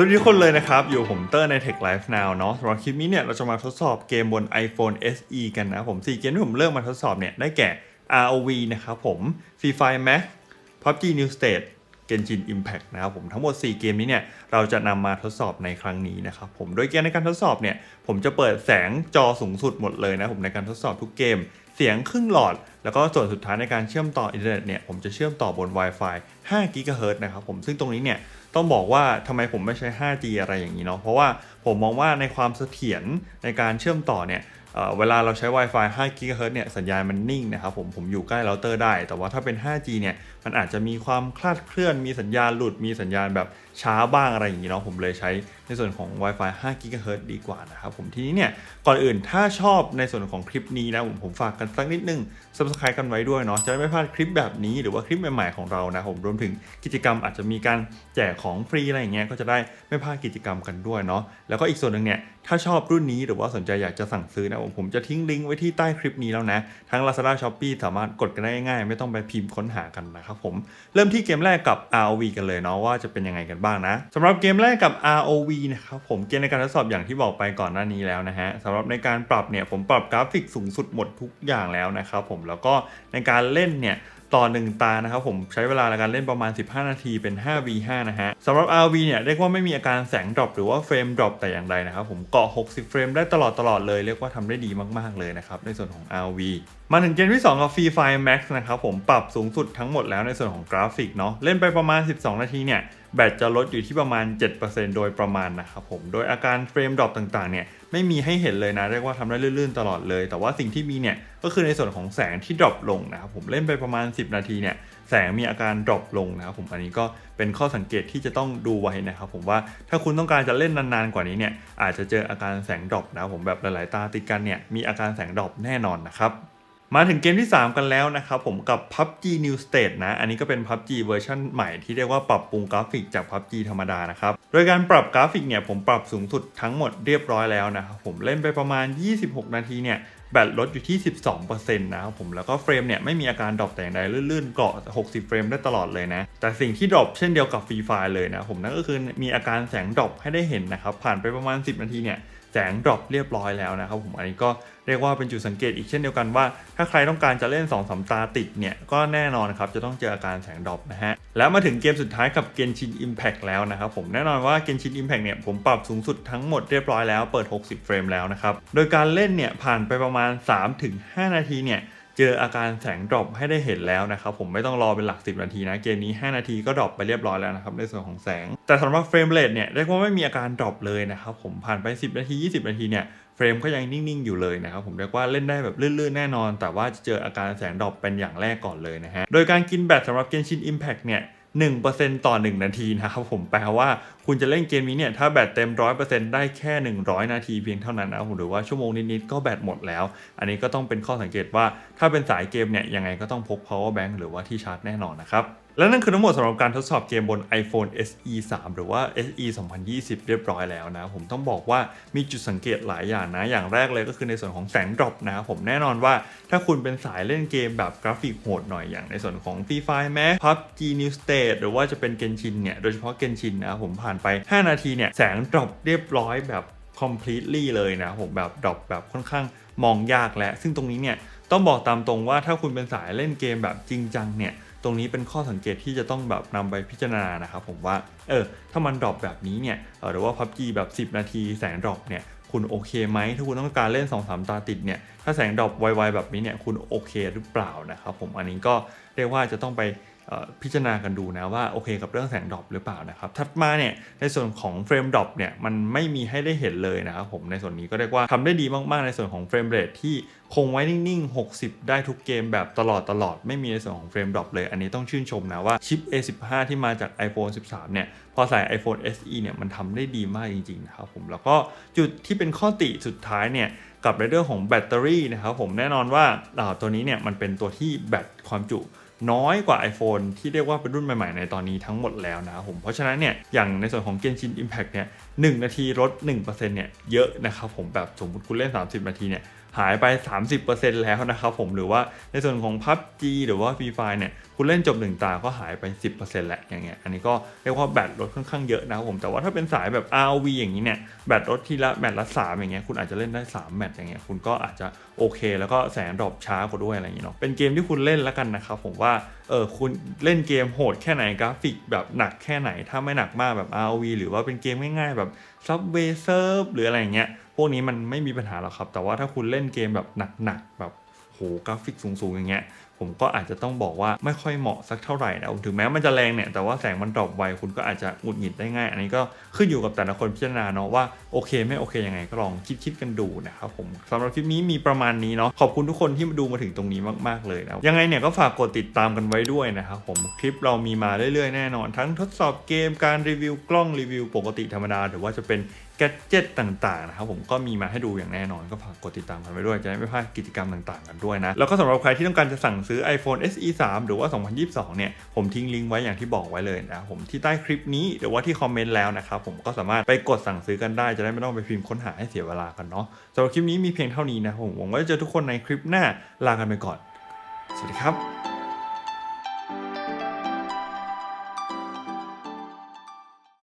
สวัสดีทุกคนเลยนะครับ อยู่ผมเตอร์ใน Tech Life Now เนาะสำหรับคลิปนี้เนี่ยเราจะมาทดสอบเกมบน iPhone SE กันนะผม4เกมที่ผมเลือกมาทดสอบเนี่ยได้แก่ ROV นะครับผม Free Fire Max PUBG New State Genshin Impact นะครับผมทั้งหมด 4 เกมนี้เนี่ยเราจะนำมาทดสอบในครั้งนี้นะครับผมโดยเกมในการทดสอบเนี่ยผมจะเปิดแสงจอสูงสุดหมดเลยนะผมในการทดสอบทุกเกมเสียงครึ่งหลอด แล้วก็ส่วนสุดท้ายในการเชื่อมต่ออินเทอร์เน็ตเนี่ยผมจะเชื่อมต่อบน Wi-Fi 5 GHz นะครับผมซึ่งตรงนี้เนี่ย ต้องบอกว่าทำไมผมไม่ใช้ 5G อะไรอย่างนี้เนาะเพราะว่าผมมองว่าในความเสถียรในการเชื่อมต่อเนี่ยเเวลาเราใช้ Wi-Fi 5 GHz เนี่ย สัญญาณมันนิ่งนะครับผม ผมอยู่ใกล้เราเตอร์ได้ แต่ว่าถ้าเป็น 5G เนี่ย มันอาจจะมีความคลาดเคลื่อน มีสัญญาณหลุด มีสัญญาณแบบช้าบ้างอะไรอย่างนี้เนาะ ผมเลยใช้ ในส่วนของ Wi-Fi 5 GHz ดีกว่านะครับผมทีนี้เนี่ยก่อนอื่นถ้าชอบในส่วนของคลิปนี้นะผมผมฝากกันสักนิดนึง subscribe กันไว้ด้วยเนาะจะได้ไม่พลาดคลิปแบบนี้หรือว่าคลิปใหม่ๆของเรานะผมรวมถึงกิจกรรมอาจจะมีการแจกของฟรีอะไรอย่างเงี้ยก็จะได้ไม่พลาดกิจกรรมกันด้วยเนาะแล้วก็อีกส่วนหนึ่งเนี่ยถ้าชอบรุ่นนี้หรือว่าสนใจอยากจะสั่งซื้อนะผมผมจะทิ้งลิงก์ไว้ที่ใต้คลิปนี้แล้วนะทั้ง Lazada Shopee สามารถกดกันได้ง่ายๆไม่ต้องไปพิมพ์ค้นหากันนะครับผมเริ่มที่เกมแรกกับ ROV กันเลยเนาะว่าจะเป็นยังไงกันบ้างนะสำหรับเกมแรกกับ ROV นะครับผมเกณฑ์ในการทดสอบอย่างที่บอกไปก่อนหน้านี้แล้วนะฮะสำหรับในการปรับเนี่ยผมปรับกราฟิกสูงสุดหมดทุกอย่างแล้วนะครับผมแล้วก็ในการเล่นเนี่ย ต่อหนึ่งตานะครับผมใช้เวลาในการเล่นประมาณ 15 นาทีเป็น 5v5 นะฮะสำหรับ RV เนี่ยเรียกว่าไม่มีอาการแสงดรอปหรือว่าเฟรมดรอปแต่อย่างใดนะครับผมเกาะ 60 เฟรมได้ตลอดตลอดเลยเรียกว่าทำได้ดีมากๆเลยนะครับในส่วนของ RV มาถึงเกมที่ 2 กับ Free Fire Max นะครับผมปรับสูงสุดทั้งหมดแล้วในส่วนของกราฟิกเนาะเล่นไปประมาณ 12 นาทีเนี่ยแบตจะลดอยู่ที่ประมาณ 7%โดยประมาณนะครับผมโดยอาการเฟรมดรอปต่างๆเนี่ย ไม่มีให้เห็นเลยนะ เรียกว่าทำได้ลื่นๆตลอดเลย แต่ว่าสิ่งที่มีเนี่ยก็คือในส่วนของแสงที่ดรอปลงนะครับผมเล่นไปประมาณ 10 นาทีเนี่ยแสงมีอาการดรอปลงนะครับผมอันนี้ก็เป็นข้อสังเกตที่จะต้องดูไว้นะครับผมว่าถ้าคุณต้องการจะเล่นนานๆกว่านี้เนี่ยอาจจะเจออาการแสงดรอปนะครับผมแบบหลายๆตาติดกันเนี่ยมีอาการแสงดรอปแน่นอนนะครับ มาถึงเกมที่ 3 กันแล้วนะครับผมกับ PUBG New State นะ อันนี้ก็เป็น PUBG เวอร์ชันใหม่ที่เรียกว่าปรับปรุงกราฟิกจาก PUBG ธรรมดานะครับ โดยการปรับกราฟิกเนี่ยผมปรับสูงสุดทั้งหมดเรียบร้อยแล้วนะครับผมเล่นไปประมาณ 26 นาทีเนี่ยแบตลดอยู่ที่ 12%นะครับผม แล้วก็เฟรมเนี่ยไม่มีอาการดรอปแต่อย่างใดลื่นๆ เกาะ 60 เฟรมได้ตลอดเลยนะ แต่สิ่งที่ดรอปเช่นเดียวกับฟรีไฟเลยนะผมนั่นก็คือมีอาการแสงดรอปให้ได้เห็นนะครับ ผ่านไปประมาณ 10 นาทีเนี่ย แสงดรอปเรียบร้อยแล้วนะครับผมอันนี้ก็เรียกว่าเป็นจุดสังเกตอีกเช่นเดียวกันว่า ถ้าใครต้องการจะเล่น2อสตาติดเนี่ยก็แน่นอนครับจะต้องเจออาการแสงดรอปนะฮะแล้วมาถึงเกมสุดท้ายกับเกนชินอิมแพกแล้วนะครับผมแน่นอนว่าเกนชินอิมแพกเนี่ยผมปรับสูงสุดทั้งหมดเรียบร้อยแล้วเปิด 60 เฟรมแล้วนะครับโดยการเล่นเนี่ยผ่านไปประมาณ 3-5 นาทีเนี่ย เจออาการแสงดรอปให้ได้เห็นแล้วนะครับ ผมไม่ต้องรอเป็นหลัก 10 นาทีนะ เกมนี้ 5 นาทีก็ดรอปไปเรียบร้อยแล้วนะครับ ในส่วนของแสง แต่สำหรับเฟรมเรทเนี่ยเรียกว่าไม่มีอาการดรอปเลยนะครับ ผมผ่านไป 10 นาที 20 นาทีเนี่ยเฟรมก็ยังนิ่ง ๆ อยู่เลยนะครับ ผมเรียกว่าเล่นได้แบบลื่น ๆ แน่นอน แต่ว่าจะเจออาการแสงดรอปเป็นอย่างแรกก่อนเลยนะฮะโดยการกินแบตสำหรับเกนชิน Impact เนี่ย 1%ต่อ 1 นาทีนะครับผมแปลว่าคุณจะเล่นเกมนี้เนี่ยถ้าแบตเต็ม 100%ได้แค่ 100 นาทีเพียงเท่านั้นนะผมหรือว่าชั่วโมงนิดๆก็แบตหมดแล้ว อันนี้ก็ต้องเป็นข้อสังเกตว่าถ้าเป็นสายเกมเนี่ยยังไงก็ต้องพก power bank หรือว่าที่ชาร์จแน่นอนนะครับ และนั่นคือทั้งหมดสำหรับการทดสอบเกมบน iPhone SE 3 หรือว่า SE 2020 เรียบร้อยแล้วนะ ผมต้องบอกว่ามีจุดสังเกตหลายอย่างนะ อย่างแรกเลยก็คือในส่วนของแสงดรอปนะผมแน่นอนว่าถ้าคุณเป็นสายเล่นเกมแบบกราฟิกโหดหน่อยอย่างในส่วนของ Free Fire Max PUBG New State หรือว่าจะเป็น Genshin เนี่ย โดยเฉพาะ Genshin นะผมผ่านไป 5 นาทีเนี่ยแสงดรอปเรียบร้อยแบบ completely เลยนะผมแบบดรอปแบบค่อนข้างมองยากแล้วซึ่งตรงนี้เนี่ยต้องบอกตามตรงว่าถ้าคุณเป็นสายเล่นเกมแบบจริงจังเนี่ย ตรงนี้เป็นข้อสังเกตที่จะต้องแบบนำไปพิจารณานะครับผมว่า เออ ถ้ามันดรอปแบบนี้เนี่ยหรือว่า PUBG แบบ 10 นาทีแสงดรอปเนี่ยคุณโอเคไหมถ้าคุณต้องการเล่น 2-3 ตาติดเนี่ยถ้าแสงดรอปไวๆแบบนี้เนี่ยคุณโอเคหรือเปล่านะครับผมอันนี้ก็เรียกว่าจะต้องไป พิจารณากันดูนะว่าโอเคกับเรื่องแสงดรอปหรือเปล่านะครับถัดมาเนี่ยในส่วนของเฟรมดรอปเนี่ยมันไม่มีให้ได้เห็นเลยนะครับผมในส่วนนี้ก็เรียกว่าทำได้ดีมากๆในส่วนของเฟรมเรทที่คงไว้นิ่งๆ 60 ได้ทุกเกมแบบตลอดตลอดไม่มีในส่วนของเฟรมดรอปเลย อันนี้ต้องชื่นชมนะว่าชิป A15 ที่มาจาก iPhone 13 เนี่ย พอใส่ iPhone SE เนี่ยมันทำได้ดีมากจริงๆนะครับผมแล้วก็จุดที่เป็นข้อติสุดท้ายเนี่ยกับในเรื่องของแบตเตอรี่นะครับผมแน่นอนว่าตัวนี้เนี่ยมันเป็นตัวที่แบตความจุ น้อยกว่า iPhone ที่เรียกว่าเป็นรุ่นใหม่ ๆ ในตอนนี้ทั้งหมดแล้วนะครับผม เพราะฉะนั้นเนี่ยอย่างในส่วนของ Genshin Impact เนี่ย1นาทีลด1%เนี่ยเยอะนะครับผมแบบสมมติคุณเล่น 30 นาทีเนี่ย หายไป 30%แล้วนะครับผมหรือว่าในส่วนของ PUBG หรือว่า Free Fire เนี่ยคุณเล่นจบหนึ่งตาก็หายไป 10%แหละอย่างเงี้ยอันนี้ก็เรียกว่าแบตลดค่อนข้างเยอะนะครับผมแต่ว่าถ้าเป็นสายแบบ ROV อย่างนี้เนี่ยแบตลดทีละแมตช์ละ 3 อย่างเงี้ยคุณอาจจะเล่นได้ 3 แมตช์อย่างเงี้ยคุณก็อาจจะโอเค แล้วก็แสงดรอปช้ากว่าด้วยอะไรอย่างเงี้ยเนาะเป็นเกมที่คุณเล่นแล้วกันนะครับผมว่าเออคุณเล่นเกมโหดแค่ไหนกราฟิกแบบหนักแค่ไหนถ้าไม่หนักมากแบบ ROV หรือว่าเป็นเกมง่ายๆแบบ Subway Surf หรืออะไรอย่างเงี้ย พวกนี้มันไม่มีปัญหาหรอกครับ แต่ว่าถ้าคุณเล่นเกมแบบหนักๆแบบโหกราฟิกสูงๆอย่างเงี้ย ผมก็อาจจะต้องบอกว่าไม่ค่อยเหมาะสักเท่าไหร่นะถึงแม้มันจะแรงเนี่ยแต่ว่าแสงมันดรอปไวคุณก็อาจจะหงุดหงิดได้ง่าย อันนี้ก็ขึ้นอยู่กับแต่ละคนพิจารณาเนาะว่าโอเคไม่โอเคยังไงก็ลองคิดคิดๆกันดูนะครับผมสำหรับคลิปนี้มีประมาณนี้เนาะขอบคุณทุกคนที่มาดูมาถึงตรงนี้มากๆเลยนะยังไงเนี่ยก็ฝากกดติดตามกันไว้ด้วยนะครับผมคลิปเรามีมาเรื่อยๆแน่นอน ทั้งทดสอบเกมการรีวิวกล้องรีวิว ปกติธรรมดาหรือว่าจะเป็นแกจ็ตต่างๆนะครับผมก็มีมาให้ดูอย่างแน่นอนก็ฝากกดติดตามกันไว้ด้วยจะได้ไม่พลาดกิจกรรมต่าง ๆ กันด้วยนะแล้วก็สำหรับใครที่ต้องการจะสั่งซื้อ iPhone SE 3 หรือว่า 2022 เนี่ย ผมทิ้งลิงก์ไว้อย่างที่บอกไว้เลยนะผมที่ใต้คลิปนี้หรือว่าที่คอมเมนต์แล้วนะครับผมก็สามารถไปกดสั่งซื้อกันได้จะได้ไม่ต้องไปพิมพ์ค้นหาให้เสียเวลากันเนาะสำหรับคลิปนี้มีเพียงเท่านี้นะผมหวังว่าจะเจอทุกคนในคลิปหน้าลากันไปก่อน สวัสดีครับ